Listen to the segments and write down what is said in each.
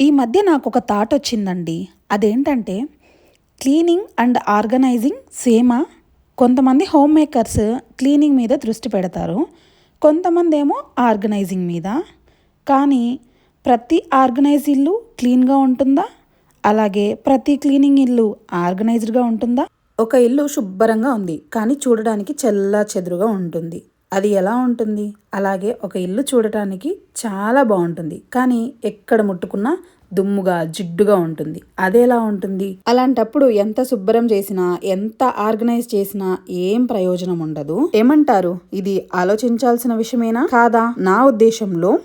ఈ మధ్య నాకు ఒక థాట్ వచ్చిందండి. అదేంటంటే క్లీనింగ్ అండ్ ఆర్గనైజింగ్ సేమా. కొంతమంది హోమ్ మేకర్స్ క్లీనింగ్ మీద దృష్టి పెడతారు. కొంతమంది ఏమో ఆర్గనైజింగ్ మీద. కానీ ప్రతి ఆర్గనైజ్ ఇల్లు క్లీన్గా ఉంటుందా? అలాగే ప్రతి క్లీనింగ్ ఇల్లు ఆర్గనైజ్డ్గా ఉంటుందా? ఒక ఇల్లు శుభ్రంగా ఉంది కానీ చూడడానికి చెల్లా చెదురుగా ఉంటుంది. అది ఎలా ఉంటుంది? అలాగే ఒక ఇల్లు చూడటానికి చాలా బాగుంటుంది. కానీ ఎక్కడ ముట్టుకున్నా దుమ్ముగా జిడ్డుగా ఉంటుంది. అదేలా ఉంటుంది? అలాంటప్పుడు ఎంత శుభ్రం చేసినా ఎంత ఆర్గనైజ్ చేసినా ఏం ప్రయోజనం ఉండదు. ఏమంటారు? ఇది ఆలోచించాల్సిన విషయమేనా? కాదా? నా ఉద్దేశంలో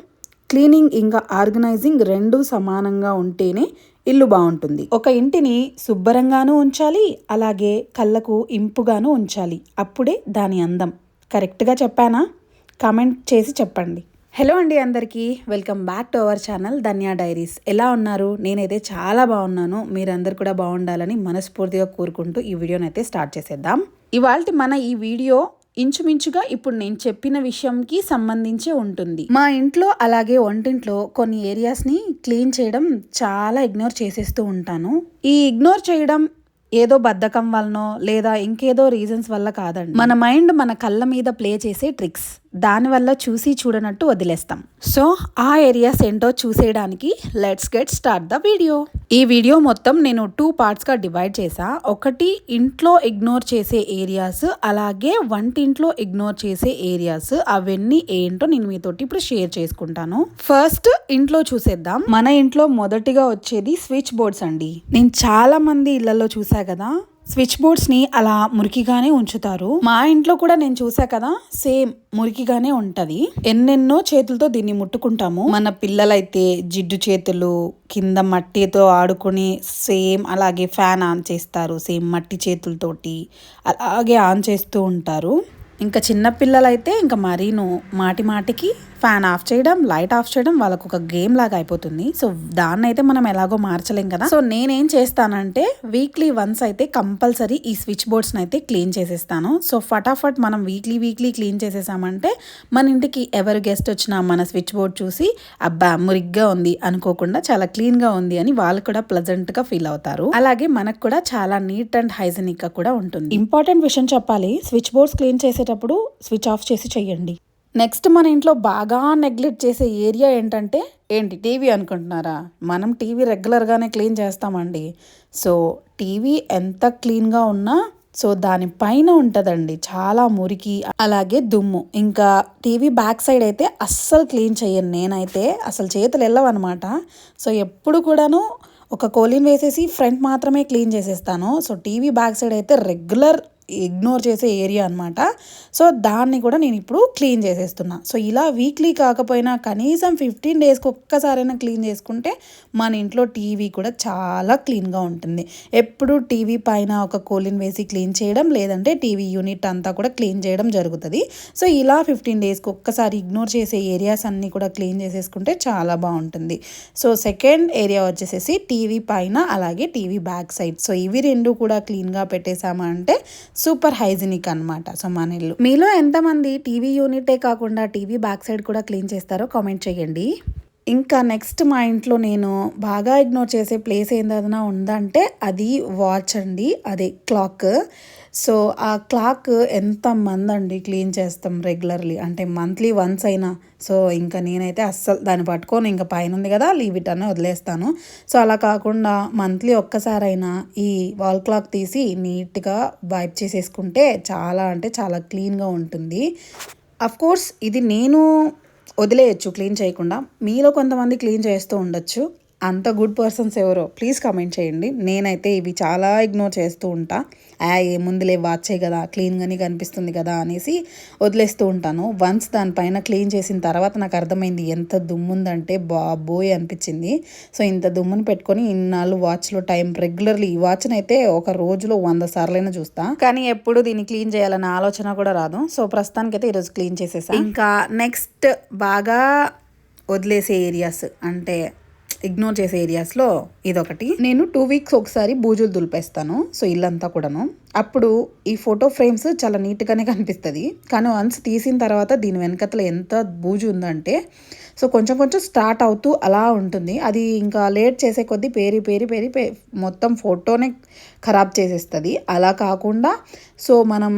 క్లీనింగ్ ఇంకా ఆర్గనైజింగ్ రెండు సమానంగా ఉంటేనే ఇల్లు బాగుంటుంది. ఒక ఇంటిని శుభ్రంగానూ ఉంచాలి అలాగే కళ్ళకు ఇంపుగాను ఉంచాలి. అప్పుడే దాని అందం. కరెక్ట్గా చెప్పానా? కామెంట్ చేసి చెప్పండి. హలో అండి అందరికీ. Welcome back to our channel Dhanya diaries ఎలా ఉన్నారు? నేనైతే చాలా బాగున్నాను. మీరందరు కూడా బాగుండాలని మనస్ఫూర్తిగా కోరుకుంటూ ఈ వీడియోని అయితే స్టార్ట్ చేసేద్దాం. ఇవాళ మన ఈ వీడియో ఇంచుమించుగా ఇప్పుడు నేను చెప్పిన విషయంకి సంబంధించి ఉంటుంది. మా ఇంట్లో అలాగే వంటింట్లో కొన్ని ఏరియాస్ని క్లీన్ చేయడం చాలా ఇగ్నోర్ చేసేస్తూ ఉంటాను. ఈ ఇగ్నోర్ చేయడం ఏదో బద్ధకం వలనో లేదా ఇంకేదో రీజన్స్ వల్ల కాదండి. మన మైండ్ మన కళ్ళ మీద ప్లే చేసే ట్రిక్స్. దానివల్ల చూసి చూడనట్టు వదిలేస్తాం. సో ఆ ఏరియాస్ ఏంటో చూసేయడానికి let's get start the video ఈ వీడియో మొత్తం నేను టూ పార్ట్స్గా డివైడ్ చేసా. ఒకటి ఇంట్లో ఇగ్నోర్ చేసే ఏరియాస్ అలాగే వంటింట్లో ఇగ్నోర్ చేసే ఏరియాస్ అవన్నీ ఏంటో నేను మీతోటి ఇప్పుడు షేర్ చేసుకుంటాను. ఫస్ట్ ఇంట్లో చూసేద్దాం. మన ఇంట్లో మొదటిగా వచ్చేది స్విచ్ బోర్డ్స్ అండి. నేను చాలా మంది ఇళ్ళలో చూసా కదా. స్విచ్ బోర్డ్స్ని అలా మురికిగానే ఉంచుతారు. మా ఇంట్లో కూడా నేను చూసా కదా సేమ్ మురికిగానే ఉంటది. ఎన్నెన్నో చేతులతో దీన్ని ముట్టుకుంటాము. మన పిల్లలైతే జిడ్డు చేతులు కింద మట్టితో ఆడుకుని సేమ్ అలాగే ఫ్యాన్ ఆన్ చేస్తారు. సేమ్ మట్టి చేతులతోటి అలాగే ఆన్ చేస్తూ ఉంటారు. ఇంకా చిన్నపిల్లలైతే ఇంకా మరీను మాటి మాటికి ఫ్యాన్ ఆఫ్ చేయడం లైట్ ఆఫ్ చేయడం వాళ్ళకు ఒక గేమ్ లాగా అయిపోతుంది. సో దాన్ని అయితే మనం ఎలాగో మార్చలేం కదా. సో నేనేం చేస్తానంటే వీక్లీ వన్స్ అయితే కంపల్సరీ ఈ స్విచ్ బోర్డ్స్ని అయితే క్లీన్ చేసేస్తాను. సో ఫటాఫట్ మనం వీక్లీ వీక్లీ క్లీన్ చేసేసామంటే మన ఇంటికి ఎవరు గెస్ట్ వచ్చినా మన స్విచ్ బోర్డ్ చూసి అబ్బా మురిగ్గా ఉంది అనుకోకుండా చాలా క్లీన్గా ఉంది అని వాళ్ళు కూడా ప్లజెంట్గా ఫీల్ అవుతారు. అలాగే మనకు కూడా చాలా నీట్ అండ్ హైజెనిక్గా కూడా ఉంటుంది. ఇంపార్టెంట్ విషయం చెప్పాలి. స్విచ్ బోర్డ్స్ క్లీన్ చేసేటప్పుడు స్విచ్ ఆఫ్ చేసి చెయ్యండి నెక్స్ట్ మన ఇంట్లో బాగా నెగ్లెక్ట్ చేసే ఏరియా ఏంటంటే ఏంటి టీవీ అనుకుంటున్నారా? మనం టీవీ రెగ్యులర్గానే క్లీన్ చేస్తామండి. సో టీవీ ఎంత క్లీన్గా ఉన్నా సో దానిపైన ఉంటుందండి చాలా మురికి అలాగే దుమ్ము. ఇంకా టీవీ బ్యాక్ సైడ్ అయితే అస్సలు క్లీన్ చేయను నేనైతే అసలు చేతులు వెళ్ళవన్నమాట సో ఎప్పుడు కూడాను ఒక కోలిన్ వేసేసి ఫ్రంట్ మాత్రమే క్లీన్ చేసేస్తాను. సో టీవీ బ్యాక్ సైడ్ అయితే రెగ్యులర్ ఇగ్నోర్ చేసే ఏరియా అనమాట సో దాన్ని కూడా నేను ఇప్పుడు క్లీన్ చేసేస్తున్నా. సో ఇలా వీక్లీ కాకపోయినా కనీసం ఫిఫ్టీన్ డేస్కి ఒక్కసారైనా క్లీన్ చేసుకుంటే మన ఇంట్లో టీవీ కూడా చాలా క్లీన్గా ఉంటుంది. ఎప్పుడు టీవీ పైన ఒక కోలిన్ వేసి క్లీన్ చేయడం లేదంటే టీవీ యూనిట్ అంతా కూడా క్లీన్ చేయడం జరుగుతుంది. సో ఇలా ఫిఫ్టీన్ డేస్కి ఒక్కసారి ఇగ్నోర్ చేసే ఏరియాస్ అన్నీ కూడా క్లీన్ చేసేసుకుంటే చాలా బాగుంటుంది. సో సెకండ్ ఏరియా వచ్చేసేసి టీవీ పైన అలాగే టీవీ బ్యాక్ సైడ్ సో ఇవి రెండు కూడా క్లీన్గా పెట్టేశామా అంటే సూపర్ హైజీనిక్ అనమాట సో మన ఇల్లు మీలో ఎంతమంది టీవీ యూనిటే కాకుండా టీవీ బ్యాక్ సైడ్ కూడా క్లీన్ చేస్తారో కామెంట్ చేయండి. ఇంకా నెక్స్ట్ మా ఇంట్లో నేను బాగా ఇగ్నోర్ చేసే ప్లేస్ ఏదైనా ఉందంటే అది వాచ్ అండి. అదే క్లాక్ సో ఆ క్లాక్ ఎంత మంది అండి క్లీన్ చేస్తాం రెగ్యులర్లీ అంటే మంత్లీ వన్స్ అయినా. సో ఇంకా నేనైతే అస్సలు దాన్ని పట్టుకొని. ఇంకా పైన ఉంది కదా లీవ్ ఇట్ అని వదిలేస్తాను. సో అలా కాకుండా మంత్లీ ఒక్కసారైనా ఈ వాల్ క్లాక్ తీసి నీట్గా వైప్ చేసేసుకుంటే చాలా అంటే చాలా క్లీన్గా ఉంటుంది. అఫ్ కోర్స్ ఇది నేను వదిలేయచ్చు క్లీన్ చేయకుండా. మీలో కొంతమంది క్లీన్ చేస్తూ ఉండొచ్చు. అంత గుడ్ పర్సన్స్ ఎవరో ప్లీజ్ కమెంట్ చేయండి. నేనైతే ఇవి చాలా ఇగ్నోర్ చేస్తూ ఉంటా. ఆ ఏముందిలే వాచే కదా క్లీన్గానే కనిపిస్తుంది కదా అనేసి వదిలేస్తూ ఉంటాను. వన్స్ దానిపైన క్లీన్ చేసిన తర్వాత నాకు అర్థమైంది ఎంత దుమ్ముందంటే బాబోయ్ అనిపించింది. సో ఇంత దుమ్ముని పెట్టుకొని ఇన్నాళ్ళు వాచ్లో టైం రెగ్యులర్లీ ఈ వాచ్ని అయితే ఒక రోజులో వంద సార్లైనా చూస్తా. కానీ ఎప్పుడు దీన్ని క్లీన్ చేయాలనే ఆలోచన కూడా రాదు. సో ప్రస్తుతానికైతే ఈరోజు క్లీన్ చేసేసా. ఇంకా నెక్స్ట్ బాగా వదిలేసే ఏరియాస్ అంటే ఇగ్నోర్ చేసే ఏరియాస్లో ఇదొకటి. నేను టూ వీక్స్ ఒకసారి బూజులు దులిపేస్తాను. సో ఇల్లంతా కూడాను. అప్పుడు ఈ ఫోటో ఫ్రేమ్స్ చాలా నీట్గానే కనిపిస్తుంది. కానీ వన్స్ తీసిన తర్వాత దీని వెనకతల ఎంత బూజు ఉందంటే సో కొంచెం కొంచెం స్టార్ట్ అవుతూ అలా ఉంటుంది. అది ఇంకా లేట్ చేసే కొద్దీ పేరి పేరి పేరి పే మొత్తం ఫోటోనే ఖరాబ్ చేసేస్తుంది. అలా కాకుండా సో మనం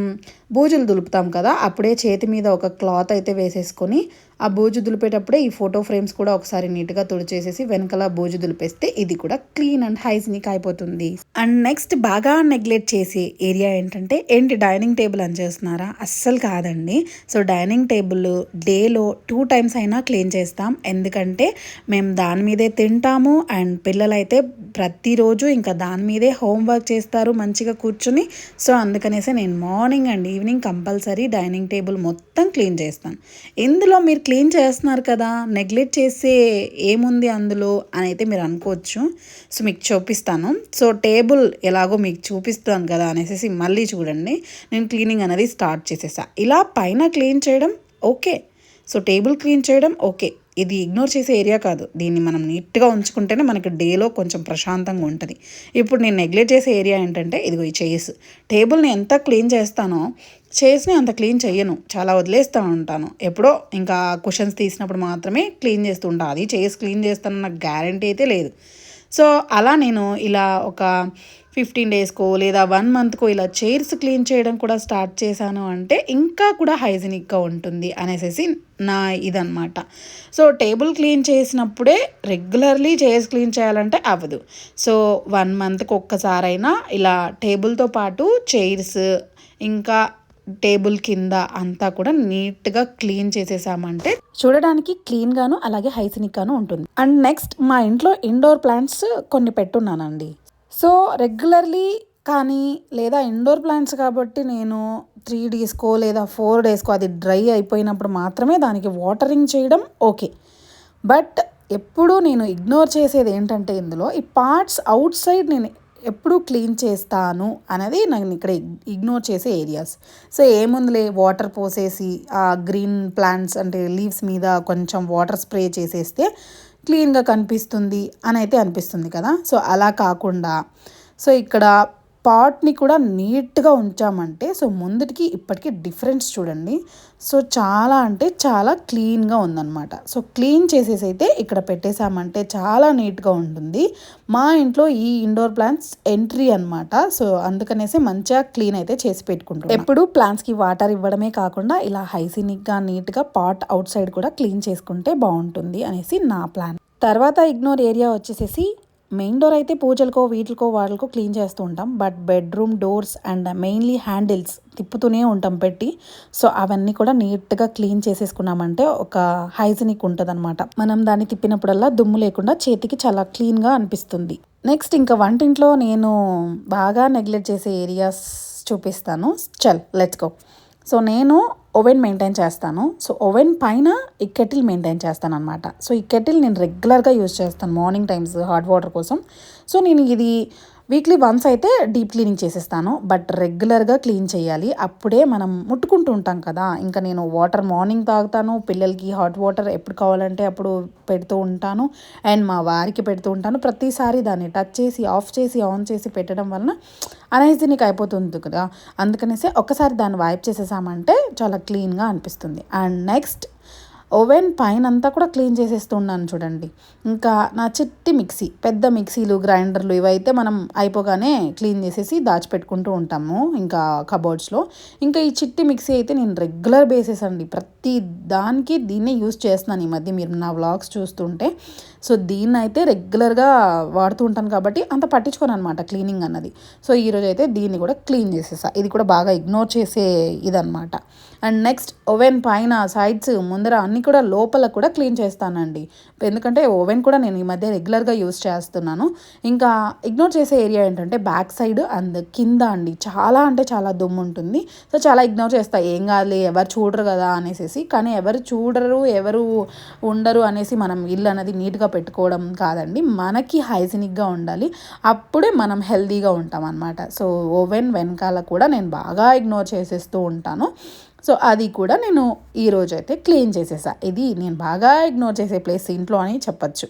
బూజులు దులుపుతాం కదా అప్పుడే చేతి మీద ఒక క్లాత్ అయితే వేసేసుకొని ఆ బూజు దులిపేటప్పుడే ఈ ఫోటో ఫ్రేమ్స్ కూడా ఒకసారి నీట్గా తుడిచేసేసి వెనకాల బూజు దులిపేస్తే ఇది కూడా క్లీన్ అండ్ హైజీనిక్ అయిపోతుంది. అండ్ నెక్స్ట్ బాగా నెగ్లెక్ట్ చేసి ఏరియా ఏంటంటే ఏంటి డైనింగ్ టేబుల్ అని చేస్తున్నారా? అస్సలు కాదండి. సో డైనింగ్ టేబుల్ డేలో టూ టైమ్స్ అయినా క్లీన్ చేస్తాం. ఎందుకంటే మేము దాని మీదే తింటాము. అండ్ పిల్లలైతే ప్రతిరోజు ఇంకా దాని మీదే హోంవర్క్ చేస్తారు మంచిగా కూర్చుని. సో అందుకనేసి నేను morning and evening compulsory dining table మొత్తం క్లీన్ చేస్తాను. ఇందులో మీరు క్లీన్ చేస్తున్నారు కదా నెగ్లెక్ట్ చేసే ఏముంది అందులో అని అయితే మీరు అనుకోవచ్చు. సో మీకు చూపిస్తాను. సో టేబుల్ ఎలాగో మీకు చూపిస్తాను కదా అనేసి మళ్ళీ చూడండి నేను క్లీనింగ్ అనేది స్టార్ట్ చేసేసా. ఇలా పైన క్లీన్ చేయడం ఓకే. సో టేబుల్ క్లీన్ చేయడం ఓకే. ఇది ఇగ్నోర్ చేసే ఏరియా కాదు. దీన్ని మనం నీట్గా ఉంచుకుంటేనే మనకి డేలో కొంచెం ప్రశాంతంగా ఉంటుంది. ఇప్పుడు నేను నెగ్లెక్ట్ చేసే ఏరియా ఏంటంటే ఇదిగో ఈ చైర్స్ టేబుల్ని ఎంత క్లీన్ చేస్తానో చైర్స్ని అంత క్లీన్ చేయను చాలా వదిలేస్తూ ఉంటాను. ఎప్పుడో ఇంకా కుషన్స్ తీసినప్పుడు మాత్రమే క్లీన్ చేస్తూ ఉంటాను అది చైర్స్ క్లీన్ చేస్తానన్న గ్యారంటీ అయితే లేదు. సో అలా నేను ఇలా ఒక ఫిఫ్టీన్ డేస్కో లేదా వన్ మంత్కో ఇలా చైర్స్ క్లీన్ చేయడం కూడా స్టార్ట్ చేశాను అంటే ఇంకా కూడా హైజీనిక్గా ఉంటుంది అనేసి నా ఇదనమాట సో టేబుల్ క్లీన్ చేసినప్పుడే రెగ్యులర్లీ చైర్స్ క్లీన్ చేయాలంటే అవ్వదు. సో వన్ మంత్కి ఒక్కసారైనా ఇలా టేబుల్తో పాటు చైర్స్ ఇంకా టేబుల్ కింద అంతా కూడా నీట్గా క్లీన్ చేసేసామంటే చూడడానికి క్లీన్గాను అలాగే హైజీనిక్గాను ఉంటుంది. అండ్ నెక్స్ట్ మా ఇంట్లో ఇండోర్ ప్లాంట్స్ కొన్ని పెట్టున్నానండి. సో రెగ్యులర్లీ కానీ లేదా ఇండోర్ ప్లాంట్స్ కాబట్టి నేను త్రీ డేస్కో లేదా ఫోర్ డేస్కో అది డ్రై అయిపోయినప్పుడు మాత్రమే దానికి వాటరింగ్ చేయడం ఓకే. బట్ ఎప్పుడూ నేను ఇగ్నోర్ చేసేది ఏంటంటే ఇందులో ఈ పార్ట్స్ అవుట్ సైడ్ నేను ఎప్పుడు క్లీన్ చేస్తాను అనేది నేను ఇక్కడ ఇగ్నోర్ చేసే ఏరియాస్. సో ఏముందిలే వాటర్ పోసేసి ఆ గ్రీన్ ప్లాంట్స్ అంటే లీవ్స్ మీద కొంచెం వాటర్ స్ప్రే చేసేస్తే క్లీన్గా కనిపిస్తుంది అని అయితే అనిపిస్తుంది కదా. సో అలా కాకుండా సో ఇక్కడ పాట్ని కూడా నీట్గా ఉంచామంటే సో ముందుటికి ఇప్పటికీ డిఫరెన్స్ చూడండి. సో చాలా అంటే చాలా క్లీన్గా ఉందన్నమాట. సో క్లీన్ చేసేసి అయితే ఇక్కడ పెట్టేశామంటే చాలా నీట్గా ఉంటుంది. మా ఇంట్లో ఈ ఇండోర్ ప్లాంట్స్ ఎంట్రీ అనమాట సో అందుకనేసి మంచిగా క్లీన్ అయితే చేసి పెట్టుకుంటాం ఎప్పుడు ప్లాంట్స్కి వాటర్ ఇవ్వడమే కాకుండా ఇలా హైజీనిక్గా నీట్గా పాట్ అవుట్ సైడ్ కూడా క్లీన్ చేసుకుంటే బాగుంటుంది అనేసి నా ప్లాన్. తర్వాత ఇగ్నోర్ ఏరియా వచ్చేసేసి మెయిన్ డోర్ అయితే పూజలకో వీటికో వాటికో క్లీన్ చేస్తూ ఉంటాం. But bedroom doors and mainly handles తిప్పుతూనే ఉంటాం పెట్టి. సో అవన్నీ కూడా నీట్గా క్లీన్ చేసేసుకున్నామంటే ఒక హైజీనిక్ ఉంటుందన్నమాట. మనం దాన్ని తిప్పినప్పుడల్లా దుమ్ము లేకుండా చేతికి చాలా క్లీన్గా అనిపిస్తుంది. నెక్స్ట్ ఇంకా వంటింట్లో నేను బాగా నెగ్లెక్ట్ చేసే ఏరియాస్ చూపిస్తాను. చల్ లెట్స్ గో. సో నేను ఓవెన్ మెయింటైన్ చేస్తాను. సో ఓవెన్ పైన ఈ కెటిల్ మెయింటైన్ చేస్తాను అనమాట సో ఈ కెటిల్ నేను రెగ్యులర్గా యూజ్ చేస్తాను మార్నింగ్ టైమ్స్ హాట్ వాటర్ కోసం. సో నేను ఇది వీక్లీ వన్స్ అయితే డీప్ క్లీనింగ్ చేసేస్తాను. బట్ రెగ్యులర్గా క్లీన్ చేయాలి. అప్పుడే మనం ముట్టుకుంటూ ఉంటాం కదా. ఇంకా నేను వాటర్ మార్నింగ్ తాగుతాను. పిల్లలకి హాట్ వాటర్ ఎప్పుడు కావాలంటే అప్పుడు పెడుతూ ఉంటాను. అండ్ మా వారికి పెడుతూ ఉంటాను. ప్రతిసారి దాన్ని టచ్ చేసి ఆఫ్ చేసి ఆన్ చేసి పెట్టడం వలన అనైజీనిక్ అయిపోతుంది కదా. అందుకనేసి ఒక్కసారి దాన్ని వైప్ చేసేసామంటే చాలా క్లీన్గా అనిపిస్తుంది. అండ్ నెక్స్ట్ ఓవెన్ పైన అంతా కూడా క్లీన్ చేసేస్తున్నాను చూడండి. ఇంకా నా చిట్టి మిక్సీ పెద్ద మిక్సీలు గ్రైండర్లు ఇవైతే మనం అయిపోగానే క్లీన్ చేసేసి దాచిపెట్టుకుంటూ ఉంటాము ఇంకా కబోర్డ్స్లో. ఇంకా ఈ చిట్టి మిక్సీ అయితే నేను రెగ్యులర్ బేసెస్ అండి. ప్రతి దానికి దీన్నే యూస్ చేస్తున్నాను ఈ మధ్య మీరు నా వ్లాగ్స్ చూస్తుంటే. సో దీన్ని అయితే రెగ్యులర్గా వాడుతూ ఉంటాను కాబట్టి అంత పట్టించుకోను అనమాట క్లీనింగ్ అన్నది. సో ఈరోజు అయితే దీన్ని కూడా క్లీన్ చేసేసా. ఇది కూడా బాగా ఇగ్నోర్ చేసే ఇదనమాట అండ్ నెక్స్ట్ ఓవెన్ పైన సైడ్స్ ముందర అన్నీ కూడా లోపల కూడా క్లీన్ చేస్తానండి. ఎందుకంటే ఓవెన్ కూడా నేను ఈ మధ్య రెగ్యులర్గా యూస్ చేస్తున్నాను. ఇంకా ఇగ్నోర్ చేసే ఏరియా ఏంటంటే బ్యాక్ సైడ్ అండ్ కింద అండి. చాలా అంటే చాలా దుమ్ము ఉంటుంది. సో చాలా ఇగ్నోర్ చేస్తా. ఏం కాదు ఎవరు చూడరు కదా అనేసి కానీ ఎవరు చూడరు ఎవరు ఉండరు అనేసి మనం ఇల్లు అనేది నీట్గా పెట్టుకోవడం కాదండి. మనకి హైజీనిక్గా ఉండాలి. అప్పుడే మనం హెల్తీగా ఉంటాం అనమాట సో ఓవెన్ వెనకాల కూడా నేను బాగా ఇగ్నోర్ చేసేస్తూ ఉంటాను. సో అది కూడా నేను ఈరోజు అయితే క్లీన్ చేసేసా. ఇది నేను బాగా ఇగ్నోర్ చేసే ప్లేస్ ఇంట్లో అని చెప్పచ్చు.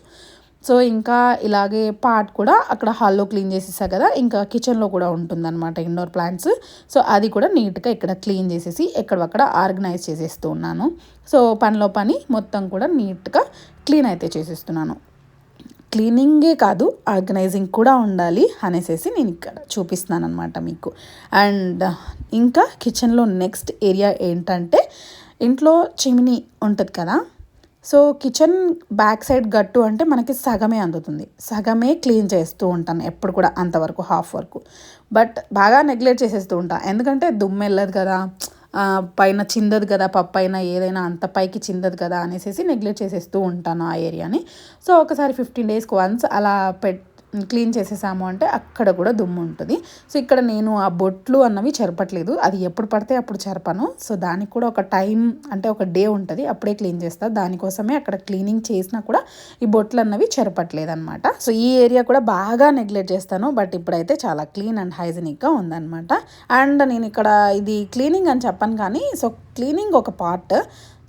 సో ఇంకా ఇలాగే పార్ట్ కూడా అక్కడ హాల్లో క్లీన్ చేసేసా కదా ఇంకా కిచెన్లో కూడా ఉంటుందన్నమాట ఇండోర్ ప్లాంట్స్. సో అది కూడా నీట్గా ఇక్కడ క్లీన్ చేసేసి ఎక్కడక్కడ ఆర్గనైజ్ చేసేస్తూ ఉన్నాను. సో పనిలో పని మొత్తం కూడా నీట్గా క్లీన్ అయితే చేసేస్తున్నాను. క్లీనింగే కాదు ఆర్గనైజింగ్ కూడా ఉండాలి అనేసి నేను ఇక్కడ చూపిస్తున్నాను అనమాట మీకు. అండ్ ఇంకా కిచెన్లో నెక్స్ట్ ఏరియా ఏంటంటే ఇంట్లో చిమినీ ఉంటుంది కదా సో కిచెన్ బ్యాక్ సైడ్ గట్టు అంటే మనకి సగమే అందుతుంది. సగమే క్లీన్ చేస్తూ ఉంటాను ఎప్పుడు కూడా అంతవరకు హాఫ్ వరకు. బట్ బాగా నెగ్లెక్ట్ చేసేస్తూ ఉంటాను ఎందుకంటే దుమ్ము వెళ్ళదు కదా పైన చిందదు కదా పప్పు అయినా ఏదైనా అంత పైకి చిందదు కదా అనేసి నెగ్లెక్ట్ చేసేస్తూ ఉంటాను ఆ ఏరియాని. సో ఒకసారి ఫిఫ్టీన్ డేస్కి వన్స్ అలా పెట్ క్లీన్ చేసేసాము అంటే అక్కడ కూడా దుమ్ము ఉంటుంది. సో ఇక్కడ నేను ఆ బొట్లు అన్నవి చెరపట్లేదు. అది ఎప్పుడు పడితే అప్పుడు చెరపను. సో దానికి కూడా ఒక టైం అంటే ఒక డే ఉంటుంది. అప్పుడే క్లీన్ చేస్తా. దానికోసమే అక్కడ క్లీనింగ్ చేసినా కూడా ఈ బొట్లు అన్నవి చెరపట్లేదు అనమాట సో ఈ ఏరియా కూడా బాగా నెగ్లెక్ట్ చేస్తాను. బట్ ఇప్పుడైతే చాలా క్లీన్ అండ్ హైజీనిక్గా ఉందన్నమాట. అండ్ నేను ఇక్కడ ఇది క్లీనింగ్ అని చెప్పను కానీ సో క్లీనింగ్ ఒక పార్ట్.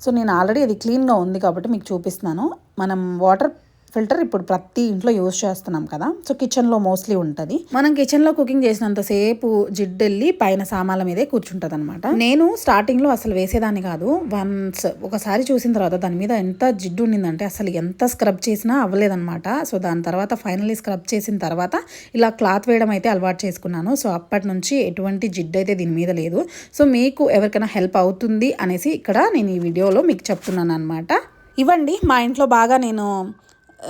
సో నేను ఆల్రెడీ అది క్లీన్గా ఉంది కాబట్టి మీకు చూపిస్తున్నాను. మనం వాటర్ ఫిల్టర్ ఇప్పుడు ప్రతి ఇంట్లో యూజ్ చేస్తున్నాం కదా. సో కిచెన్లో మోస్ట్లీ ఉంటుంది. మనం కిచెన్లో కుకింగ్ చేసినంతసేపు జిడ్డెళ్ళి పైన సామాన్ల మీదే కూర్చుంటుంది అనమాట నేను స్టార్టింగ్లో అసలు వేసేదాన్ని కాదు. వన్స్ ఒకసారి చూసిన తర్వాత దాని మీద ఎంత జిడ్డు ఉండిందంటే అసలు ఎంత స్క్రబ్ చేసినా అవ్వలేదన్నమాట. సో దాని తర్వాత ఫైనల్లీ స్క్రబ్ చేసిన తర్వాత ఇలా క్లాత్ వేయడం అయితే అలవాటు చేసుకున్నాను. సో అప్పటి నుంచి ఎటువంటి జిడ్డు అయితే దీని మీద లేదు. సో మీకు ఎవరికైనా హెల్ప్ అవుతుంది అనేసి ఇక్కడ నేను ఈ వీడియోలో మీకు చెప్తున్నాను అనమాట ఇవ్వండి మా ఇంట్లో బాగా నేను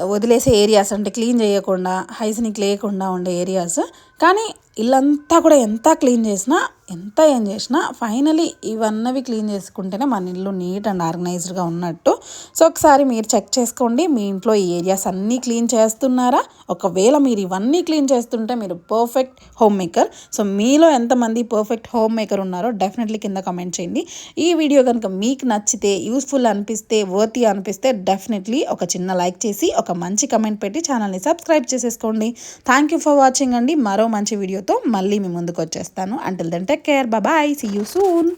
వదిలేసే ఏరియాస్ అంటే క్లీన్ చేయకుండా హైజీనిక్ లేకుండా ఉండే ఏరియాస్ కానీ ఇల్లంతా కూడా ఎంత క్లీన్ చేసినా ఎంత ఏం చేసినా ఫైనలీ ఇవన్నవి క్లీన్ చేసుకుంటేనే మన ఇల్లు నీట్ అండ్ ఆర్గనైజ్డ్గా ఉన్నట్టు. సో ఒకసారి మీరు చెక్ చేసుకోండి మీ ఇంట్లో ఈ ఏరియాస్ అన్నీ క్లీన్ చేస్తున్నారా? ఒకవేళ మీరు ఇవన్నీ క్లీన్ చేస్తుంటే మీరు పర్ఫెక్ట్ హోమ్ మేకర్. సో మీలో ఎంతమంది పర్ఫెక్ట్ హోమ్ మేకర్ ఉన్నారో డెఫినెట్లీ కింద కమెంట్ చేయండి. ఈ వీడియో కనుక మీకు నచ్చితే యూస్ఫుల్ అనిపిస్తే వర్తి అనిపిస్తే డెఫినెట్లీ ఒక చిన్న లైక్ చేసి ఒక మంచి కమెంట్ పెట్టి ఛానల్ని సబ్స్క్రైబ్ చేసేసుకోండి. థ్యాంక్ యూ ఫర్ వాచింగ్ అండి. మరో మంచి వీడియో వీడియోతో మళ్ళీ మీ ముందుకు వచ్చేస్తాను until then take care bye see you soon